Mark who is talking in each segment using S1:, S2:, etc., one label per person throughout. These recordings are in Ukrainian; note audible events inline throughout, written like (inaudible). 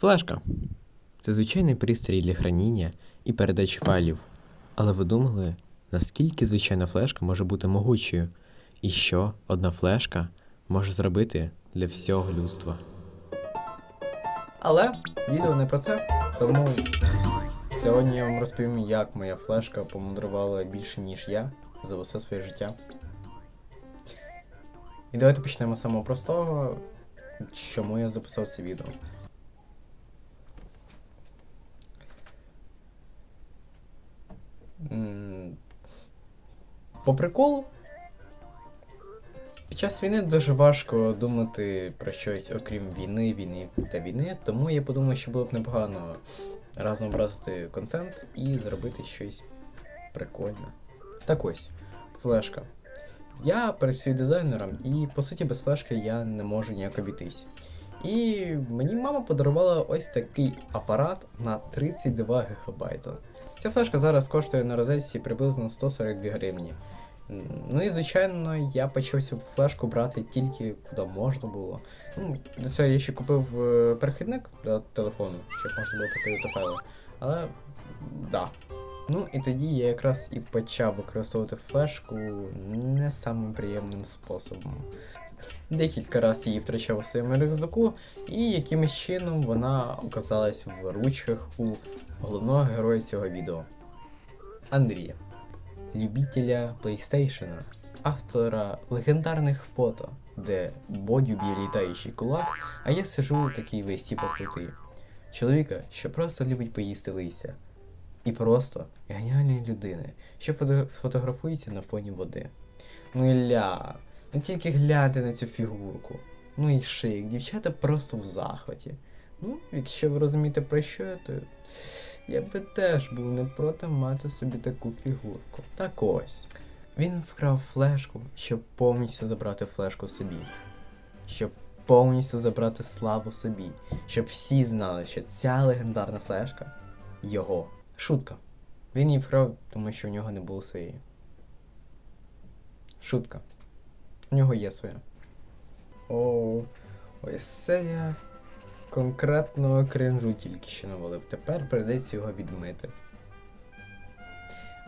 S1: Флешка. Це звичайний пристрій для храніння і передачі файлів. Але ви думали, наскільки звичайна флешка може бути могучою? І що одна флешка може зробити для всього людства? Але відео не про це, тому сьогодні я вам розповім, як моя флешка помудрувала більше, ніж я за усе своє життя. І давайте почнемо з самого простого, чому я записав це відео. По приколу. Під час війни дуже важко думати про щось, окрім війни, війни та війни, тому я подумав, що було б непогано разом образити контент і зробити щось прикольне. Так ось, флешка. Я працюю дизайнером, і по суті без флешки я не можу ніяк обійтись. І мені мама подарувала ось такий апарат на 32 ГБ. Ця флешка зараз коштує на розетці приблизно 142 гривні. Ну і звичайно, я почав цю флешку брати тільки куди можна було. Ну, до цього я ще купив е, перехідник до телефону, щоб можна було покидати файли. Але да. Ну і тоді я якраз і почав використовувати флешку не самим приємним способом. Декілька разів її втрачав у своєму рюкзаку, і якимось чином вона оказалась в ручках у головного героя цього відео Андрія, любителя PlayStation, автора легендарних фото, де Бодю б'є літаючий кулак, а я сижу такий весь типа крутий. Чоловіка, що просто любить поїсти листя. І просто геніальної людини, що фото- фотографується на фоні води. Ну Ілля, ну тільки гляньте на цю фігурку. Ну і шик, дівчата просто в захваті. Ну, якщо ви розумієте про що я, то я би теж був не проти мати собі таку фігурку. Так ось. Він вкрав флешку, щоб повністю забрати флешку собі. Щоб повністю забрати славу собі. Щоб всі знали, що ця легендарна флешка його. Шутка. Він її вкрав, тому що в нього не було своєї. Шутка. У нього є своя. О, ось це я конкретно кринжу тільки що навалив. Тепер прийдеться його відмити.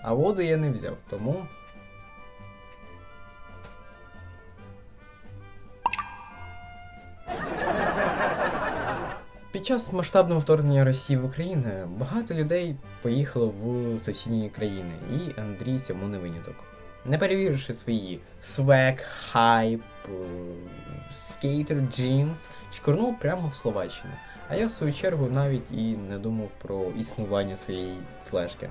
S1: А воду я не взяв, тому. Під час масштабного вторгнення Росії в Україну багато людей поїхало в сусідні країни, і Андрій цьому не виняток. Не перевіривши свої свек, хайп, скейтер, джинс, чкорнув прямо в Словаччину. А я в свою чергу навіть і не думав про існування своєї флешки.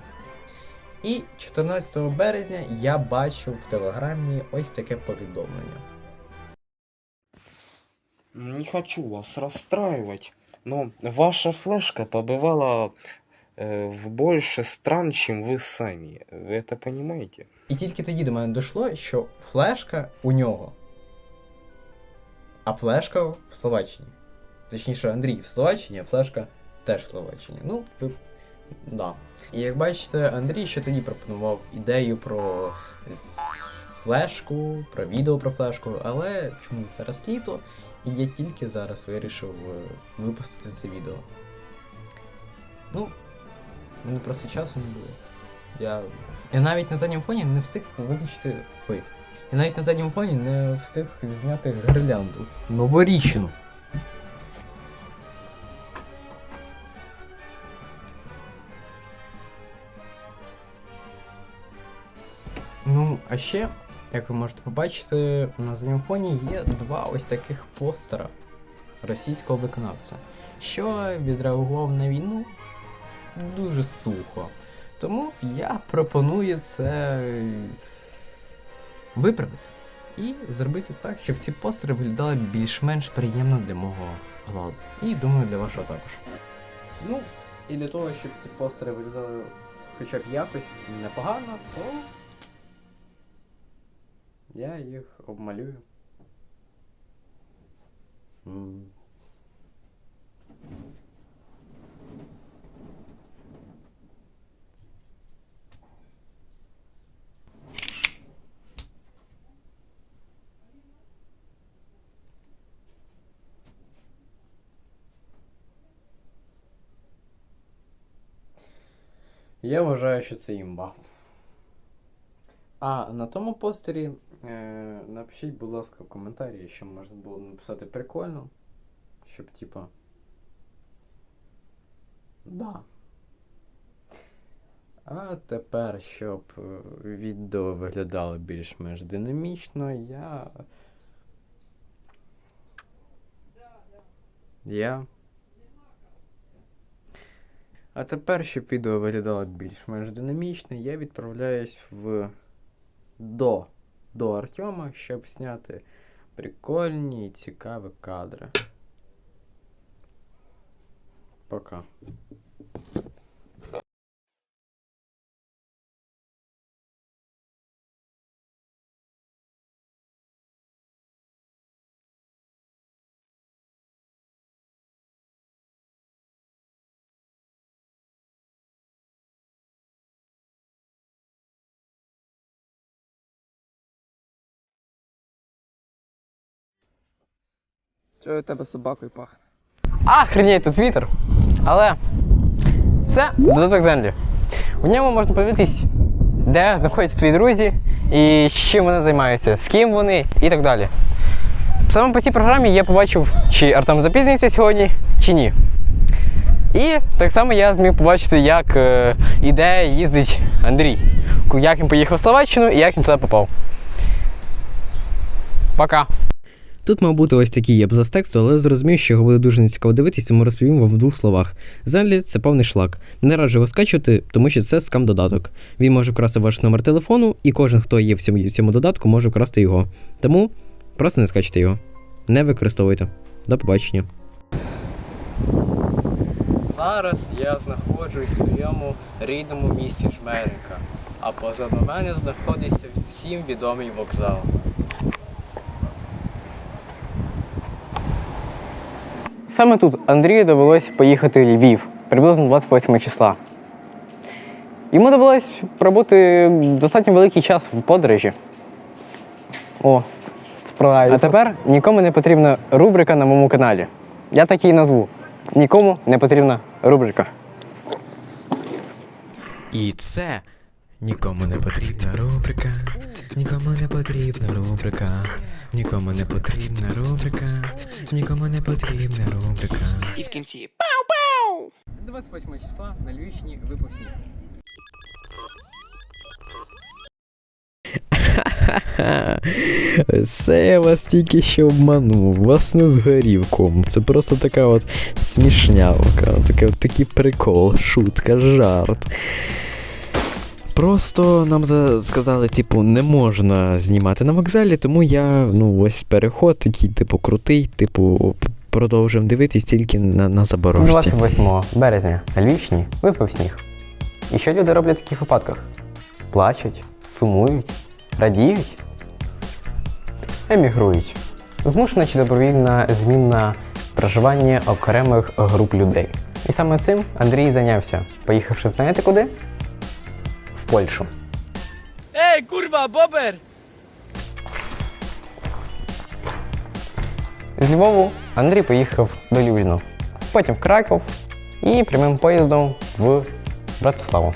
S1: І 14 березня я бачив в телеграмі ось таке повідомлення.
S2: Не хочу вас расстраивать, но ваша флешка побывала э, в больше стран, чем вы сами. Вы это понимаете?
S1: І тільки тоді до мене дійшло, що флешка у нього. А флешка в Словаччині. Точніше, Андрій в Словаччині, а флешка теж в Словаччині. Ну, ви. Да. І як бачите, Андрій ще тоді пропонував ідею про з- флешку, про відео про флешку, але чому зараз літо, і я тільки зараз вирішив е, випустити це відео. Ну, в мене просто часу не було. Я я навіть на задньому фоні не встиг виключити. Ой. Я навіть на задньому фоні не встиг зняти гірлянду. Новорічну. Ну, а ще, як ви можете побачити, на задньому фоні є два ось таких постера російського виконавця, що відреагував на війну дуже сухо. Тому я пропоную це виправити і зробити так, щоб ці постери виглядали більш-менш приємно для мого глазу. І думаю, для вашого також. Ну, і для того, щоб ці постери виглядали хоча б якось непогано, то я їх обмалюю. М.
S3: Я вважаю, що це імба. А на тому постері е, напишіть, будь ласка, в коментарі, що можна було написати прикольно. Щоб типа. Да. А тепер, щоб е, відео виглядало більш-менш динамічно, я. Я. А тепер, щоб відео виглядало більш-менш динамічно, я відправляюсь в до, до Артема, щоб зняти прикольні і цікаві кадри. Пока.
S4: Чого у тебе собакою пахне?
S5: Охренеть, тут вітер. Але це додаток Зенлі. У ньому можна подивитись, де знаходяться твої друзі і чим вони займаються, з ким вони і так далі. Саме по цій програмі я побачив, чи Артем запізнюється сьогодні, чи ні. І так само я зміг побачити, як е, і де їздить Андрій. Як він поїхав в Словаччину і як він туди попав. Пока.
S1: Тут мав бути ось такий абзац тексту, але зрозумів, що його буде дуже нецікаво дивитись, тому розповім вам в двох словах. Зенлі це повний шлак. Не раджу його скачувати, тому що це скам додаток. Він може вкрасти ваш номер телефону, і кожен, хто є в цьому, в цьому додатку, може вкрасти його. Тому просто не скачуйте його. Не використовуйте. До побачення.
S3: Зараз я знаходжусь в своєму рідному місті Жмеринка, а позаду мене знаходиться всім відомий вокзал.
S5: Саме тут Андрію довелось поїхати в Львів приблизно 28 числа. Йому довелось пробути достатньо великий час в подорожі. О,
S4: Спрайт.
S5: а тепер нікому не потрібна рубрика на моєму каналі. Я так її назву. Нікому не потрібна рубрика.
S1: І це нікому не потрібна рубрика. Нікому не потрібна рубрика. Нікому не потрібна рубрика. Нікому не потрібна рубрика.
S4: І в кінці. пау-пау!
S5: 28 числа на Львівщині випав сніг.
S1: Це я вас тільки що обманув, вас не згорів ком. Це просто така от смішнявка, таке, от такий прикол, шутка, жарт. Просто нам сказали, типу, не можна знімати на вокзалі, тому я, ну, ось переход такий, типу, крутий, типу, п- продовжуємо дивитись тільки на, на заборожці.
S5: 28 березня на Львівщині випав сніг. І що люди роблять в таких випадках? Плачуть, сумують, радіють, емігрують. Змушена чи добровільна зміна проживання окремих груп людей. І саме цим Андрій зайнявся, поїхавши, знаєте куди? Польщу.
S4: Ей, курва, бобер!
S5: З Львову Андрій поїхав до Любліну, потім в Краков і прямим поїздом в Братиславу.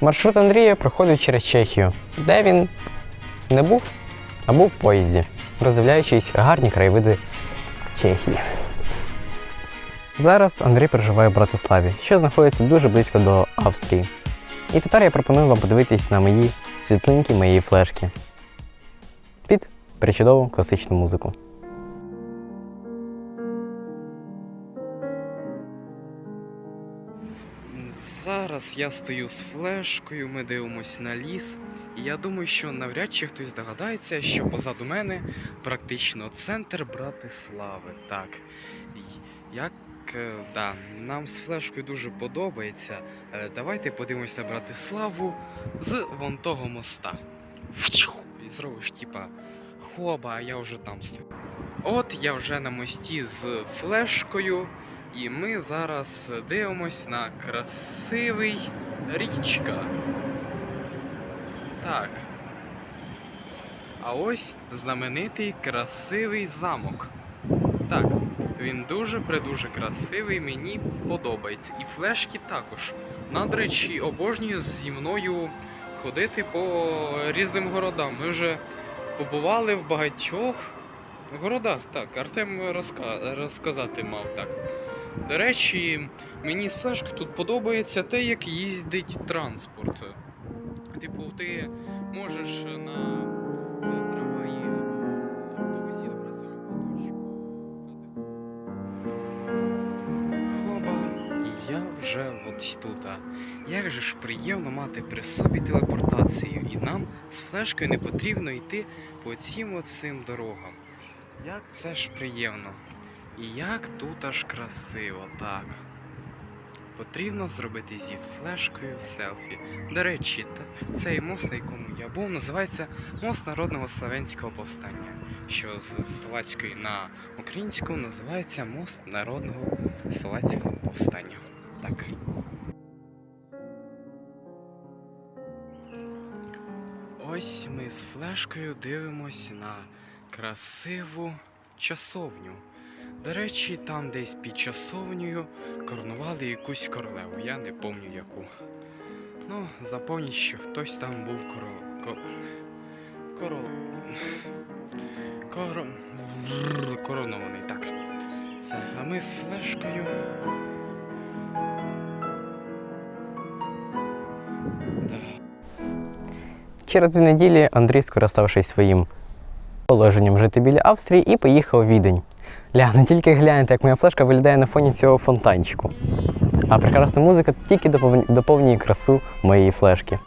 S5: Маршрут Андрія проходить через Чехію, де він не був, а був в поїзді, роздивляючись гарні краєвиди Чехії. Зараз Андрій проживає в Братиславі, що знаходиться дуже близько до Австрії. І тепер я пропоную вам подивитись на мої світлинки моєї флешки під причудову класичну музику.
S2: Зараз я стою з флешкою, ми дивимось на ліс. І я думаю, що навряд чи хтось догадається, що позаду мене практично центр Братислави. Так. Як да, нам з флешкою дуже подобається. Е, Давайте подивимося Братиславу з вон того моста. І зробиш, типа, хоба, а я вже там стою. От я вже на мості з флешкою. І ми зараз дивимось на красивий річка. Так. А ось знаменитий красивий замок. Так, Він дуже придуже красивий, мені подобається. І флешки також. На, до речі, обожнюю зі мною ходити по різним городам. Ми вже побували в багатьох городах. Так, Артем розка... розказати мав так. До речі, мені з флешки тут подобається те, як їздить транспорт. Типу, ти можеш на от тут. Як же ж приємно мати при собі телепортацію, і нам з флешкою не потрібно йти по цим оцим дорогам. Як це ж приємно. І як тут аж красиво, так. Потрібно зробити зі флешкою селфі. До речі, цей мост, на якому я був, називається Мост Народного Славянського повстання, що з словацької на українську називається Мост Народного Словацького повстання. Так. Ось ми з флешкою дивимося на красиву часовню. До речі, там десь під часовнею коронували якусь королеву, я не пам'ятаю яку. Ну, запомніть, що хтось там був коро... Ко... Коро... Коро... Коронований, так. Все, а ми з флешкою.
S1: Через дві неділі Андрій, скориставшись своїм положенням жити біля Австрії, і поїхав у Відень. Ля, не тільки гляньте, як моя флешка виглядає на фоні цього фонтанчику. А прекрасна музика тільки доповнює красу моєї флешки.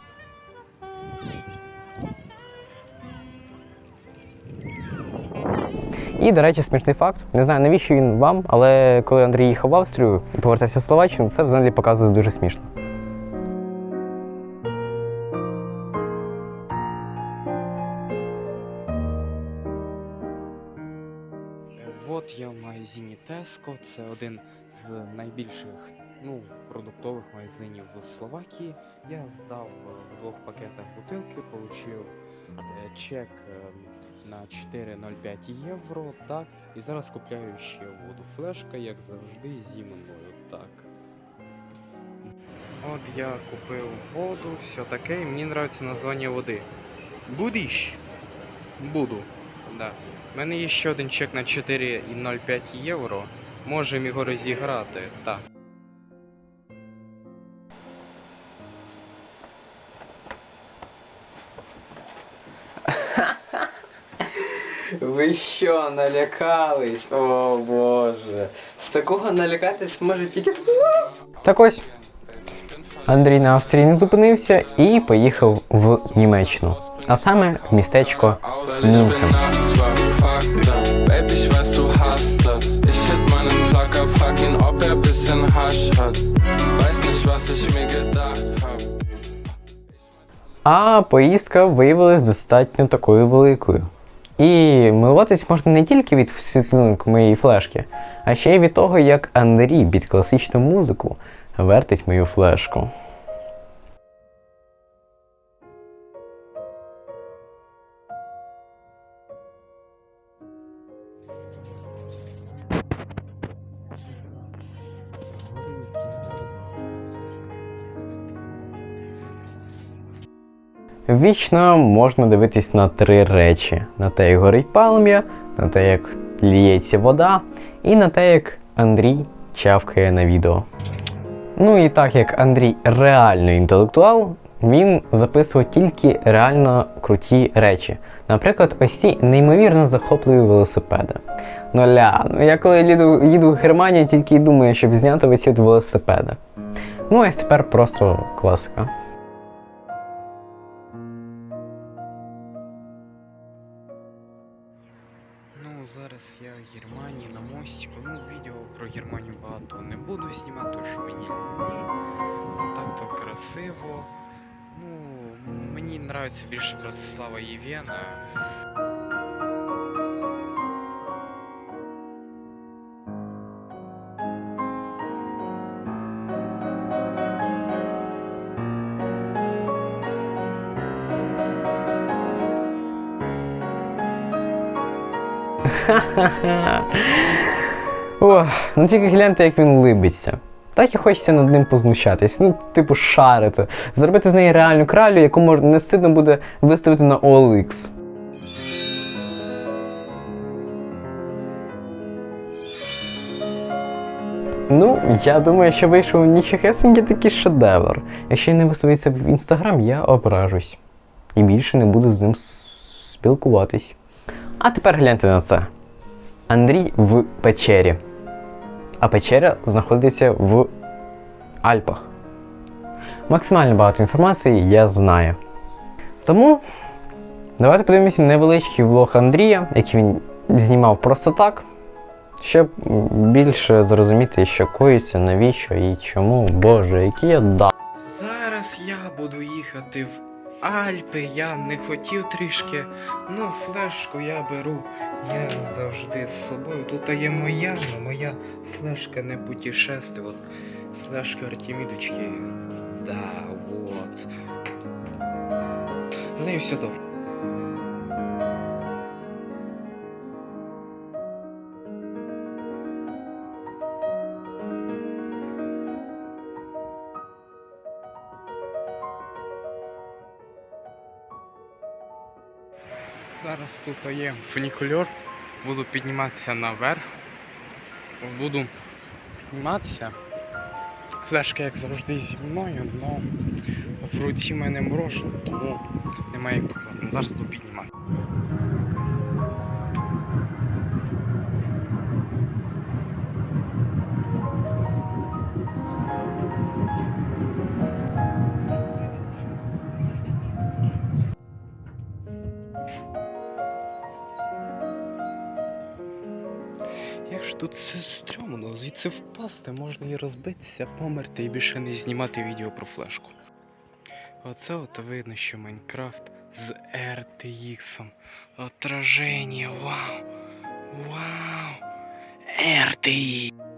S1: І, до речі, смішний факт. Не знаю, навіщо він вам, але коли Андрій їхав в Австрію і повертався в Словаччину, це взагалі показує дуже смішно.
S2: Один з найбільших ну, продуктових магазинів в Словакії. Я здав е, в двох пакетах бутилки, отримав чек е, на 4,05 євро. Так, і зараз купляю ще воду. Флешка, як завжди, зі мною. Так. От я купив воду, все таке, і мені подобається названня води. Будиш? Буду. Да. У мене є ще один чек на 4,05 євро. Можемо його розіграти. Так. (laughs)
S1: Ви що, налякались? О боже. З такого налякатись може тільки. (laughs) Так ось. Андрій на Австрії не зупинився і поїхав в Німеччину. А саме в містечко Мюнхен. А поїздка виявилась достатньо такою великою. І милуватись можна не тільки від світлинок моєї флешки, а ще й від того, як Андрій під класичну музику вертить мою флешку. Вічно можна дивитись на три речі: на те, як горить полум'я, на те, як ліється вода, і на те, як Андрій чавкає на відео. Ну і так як Андрій реально інтелектуал, він записував тільки реально круті речі. Наприклад, ось ці неймовірно захопливі велосипеди. Ну ля, ну я коли їду, їду в Германію, тільки й думаю, щоб зняти от велосипеди. Ну, ось тепер просто класика.
S2: нравиться більше Братислава і Вена.
S5: Ох, ну тільки гляньте, як він либиться. Так і хочеться над ним познущатись. Ну, типу, шарити. Зробити з неї реальну кралю, яку можна не стидно буде виставити на OLX. Ну, я думаю, що вийшов нічогесенький такий шедевр. Якщо не виставиться в інстаграм, я ображусь. І більше не буду з ним спілкуватись. А тепер гляньте на це. Андрій в печері. А печера знаходиться в Альпах. Максимально багато інформації я знаю. Тому давайте подивимося невеличкий влог Андрія, який він знімав просто так, щоб більше зрозуміти, що коїться, навіщо і чому. Боже, які я да.
S2: Зараз я буду їхати в Альпи. Я не хотів трішки. Ну, флешку я беру. Я завжди з собою. Тут є моя, але моя флешка не путешествие. От флешка Артемідочки. Да, вот. За нею все добре. Зараз тут є фунікульор. Буду підніматися наверх. Буду підніматися. Флешка, як завжди, зі мною, але в руці в мене морожено, тому немає як показати. Зараз буду піднімати. Все стрьомно, звідси впасти, можна і розбитися, померти і більше не знімати відео про флешку. Оце от видно, що Майнкрафт з RTX. Отраження, вау! Вау! RTX!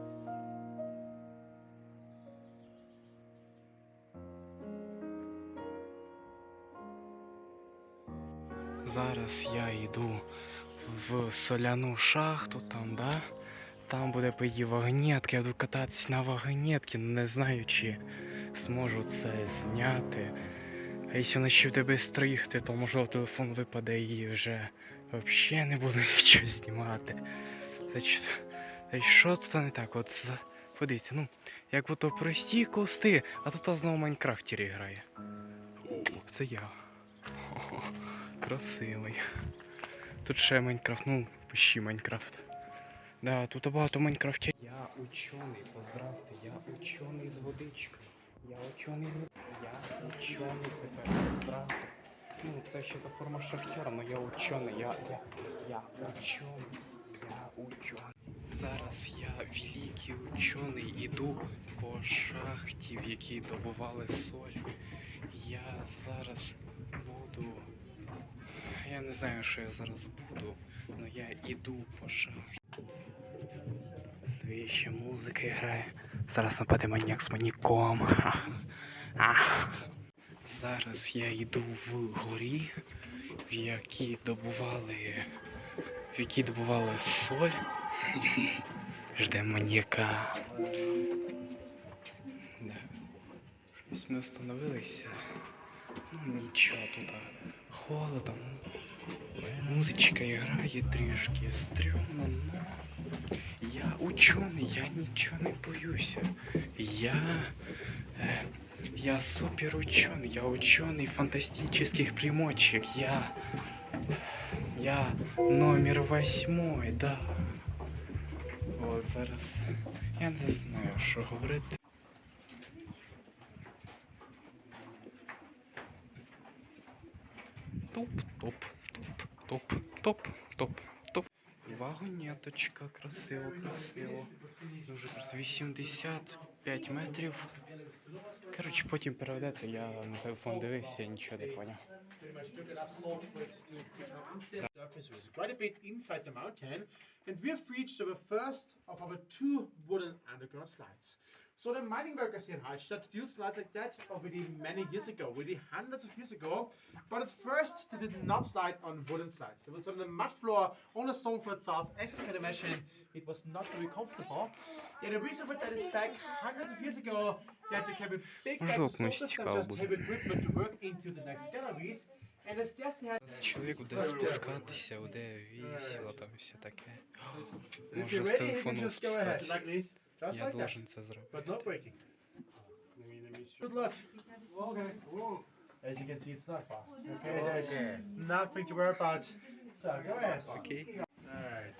S2: Зараз я йду в соляну шахту, там, да? Там буде пої вагонетки, я буду кататись на вагонетці, не знаю, чи зможу це зняти. А якщо почну тебе стригти, то можливо телефон випаде і вже взагалі не буду (laughs) нічого знімати. Це, ч- що тут не так? От подивіться, ну, як ото прості кости, а тут знову Майнкрафтері грає. О, це я. Хо-хо, (laughs) красивий. Тут ще Майнкрафт, ну, почти Майнкрафт. Да, тут багато Майнкрафтів. Я учений, поздравте, я учений з водичкою. Я учений з водичкою. Я учений тепер, поздравте. Ну, це ще та форма шахтера, але я учений, я, я, я учений, я учений. Зараз я великий учений, іду по шахті, в якій добували соль. Я зараз буду я не знаю, що я зараз буду, але я іду по шахті. Свіжа музика грає. Зараз нападе маніяк з маніком. (laughs) Зараз я йду в горі, в якій добували. В якій добували соль. Ждемо маніяка. Да. Щось ми остановилися. Ну нічого тут холодно. Музичка грає трішки стрьомно, но я учений, я нічого не боюся. Я. Е, я супер учений, я учений фантастических примочек. Я. Я номер восьмой, да. От зараз. Я не знаю, що говорити. Вагонеточка, красиво, красиво. Дуже красиво. 85 метрів. Коротше, потім переведете, я на телефон дивився, я нічого не поняв.
S6: surface was quite a bit inside the mountain, and we have reached our first of our two wooden underground slides. So the mining workers here in Hallstatt used slides like that already many years ago, already hundreds of years ago. But at first, they did not slide on wooden slides. It was on the mud floor on the stone floor itself. As you can imagine, it was not very comfortable. Yeah, the reason for that is back hundreds of years ago, that they came with big
S2: Може,
S6: extra
S2: комусь
S6: sources that
S2: цікаво
S6: just
S2: буде.
S6: have equipment to work into the next galleries. And it's just they had
S2: Чоловік буде спускатися, буде весело, там все таке.
S6: If
S2: Може
S6: you're
S2: з
S6: ready, you can
S2: телефону
S6: just go ahead.
S2: спускатися.
S6: Just
S2: Я
S6: like
S2: должен that. созревать.
S6: But not breaking. Good luck. Okay. Whoa. As you can see, it's not fast. Okay, there's okay. nothing to worry about. So go ahead.
S2: Okay.
S6: Alright.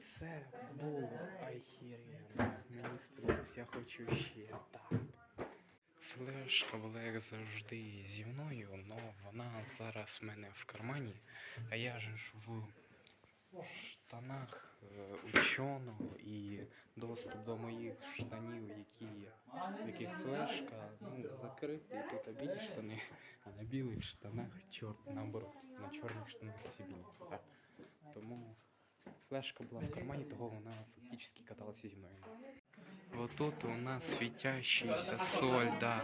S2: Це було ахір'я. Сподобалось, я хочу ще так. Флешка була як завжди зі мною, але вона зараз в мене в кармані, а я ж в штанах е, ученого і доступ до моїх штанів, які, в яких флешка, ну, закритий, тут білі штани, а на білих штанах чорт, наоборот, на чорних штанах ці білі. Так. Тому флешка була в кармані, того вона фактично каталася зі мною. Отут у нас світящийся соль, да.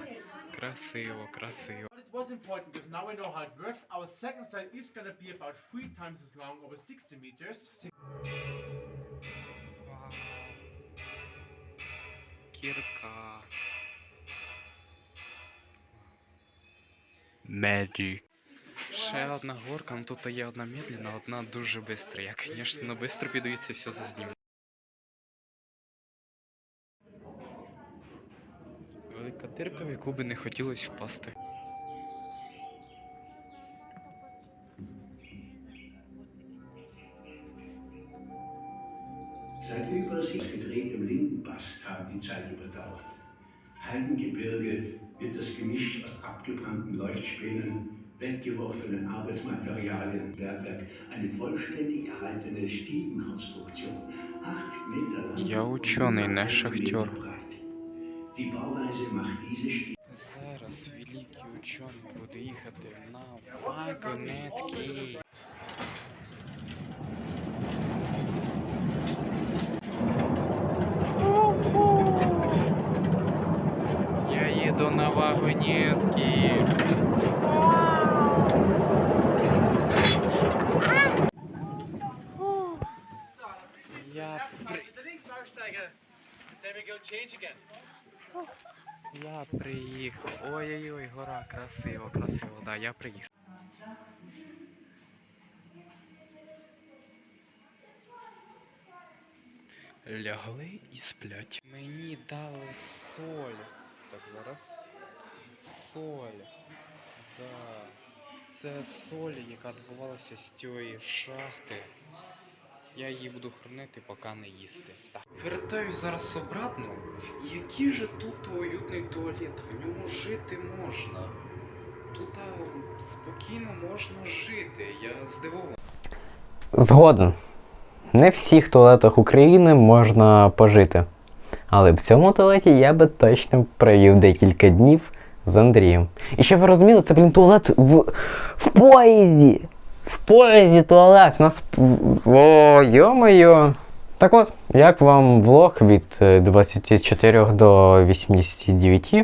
S2: Красиво, красиво.
S6: But it was important because now we know how it works. Our second slide is gonna be about three times as long, over 60 meters.
S2: Вау. Кірка. Magic. Ще одна горка, ну тут є одна медленна, одна дуже бистра. Я, звісно, бистро піду і це все зазніму. Дирка, в яку би не хотілося впасти.
S7: Seit über sich gedrehtem Lindenbast haben die Zeit überdauert. Heidengebirge wird das Gemisch aus abgebrannten Leuchtspänen, weggeworfenen Arbeitsmaterialien, Bergwerk, eine vollständig erhaltene Stiegenkonstruktion, acht Meter lang
S2: Я ученый, не
S7: 1,5
S2: шахтер.
S7: Meter breit. Die Bauweise macht diese Stiegen
S2: Зараз великий учений буде їхати на вагонетки. Я їду на вагонетки. Я,
S6: then we go change again.
S2: Я приїхав. Ой-ой-ой, гора, красиво, красиво. Да, я приїхав. Лягли і сплять. Мені дали соль. Так, зараз. Соль. Да. Це соль, яка добувалася з цієї шахти. Я її буду хранити, поки не їсти. Так. Вертаюсь зараз обратно. Який же тут уютний туалет, в ньому жити можна. Тут спокійно можна жити. Я здивований.
S5: Згоден. Не в всіх туалетах України можна пожити. Але в цьому туалеті я би точно провів декілька днів з Андрієм. І щоб ви розуміли, це, блін, туалет в, в поїзді. В поїзді туалет. У нас. О, йо-моє. Так от, як вам влог від е, 24 до 89?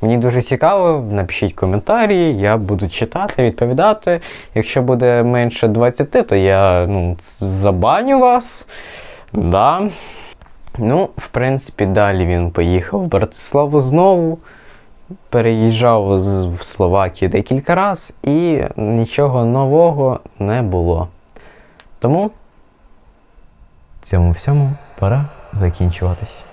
S5: Мені дуже цікаво, напишіть коментарі, я буду читати, відповідати. Якщо буде менше 20, то я ну, забаню вас. Да. Ну, в принципі, далі він поїхав в Братиславу знову переїжджав в Словакію декілька разів і нічого нового не було. Тому цьому всьому пора закінчуватись.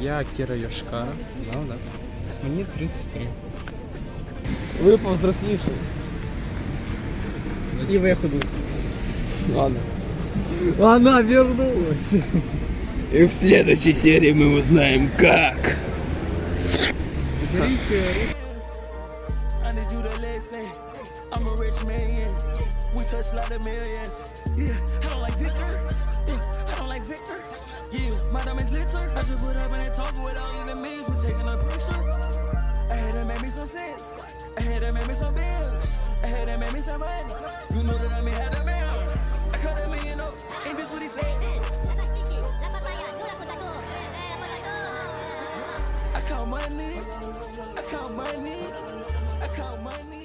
S3: Я Кіра Юшка, знав, да? Мені 33. Ви повзросліші. І ви худуть. Ладно. Она вернулась.
S8: И в следующей серии мы узнаем как.
S3: I'm a rich man.
S8: We touch a lot of millions. Yeah, I don't like Victor. Yeah, I don't like Victor. Yeah, my diamonds glitter. I just put up and I talk without even means. We're taking a picture. I had to make me some sense. I had to make me some bills. I had to make me some money. You know that I mean had a man. I cut a million up. Ain't this what he said? I count money. I count money. I count money.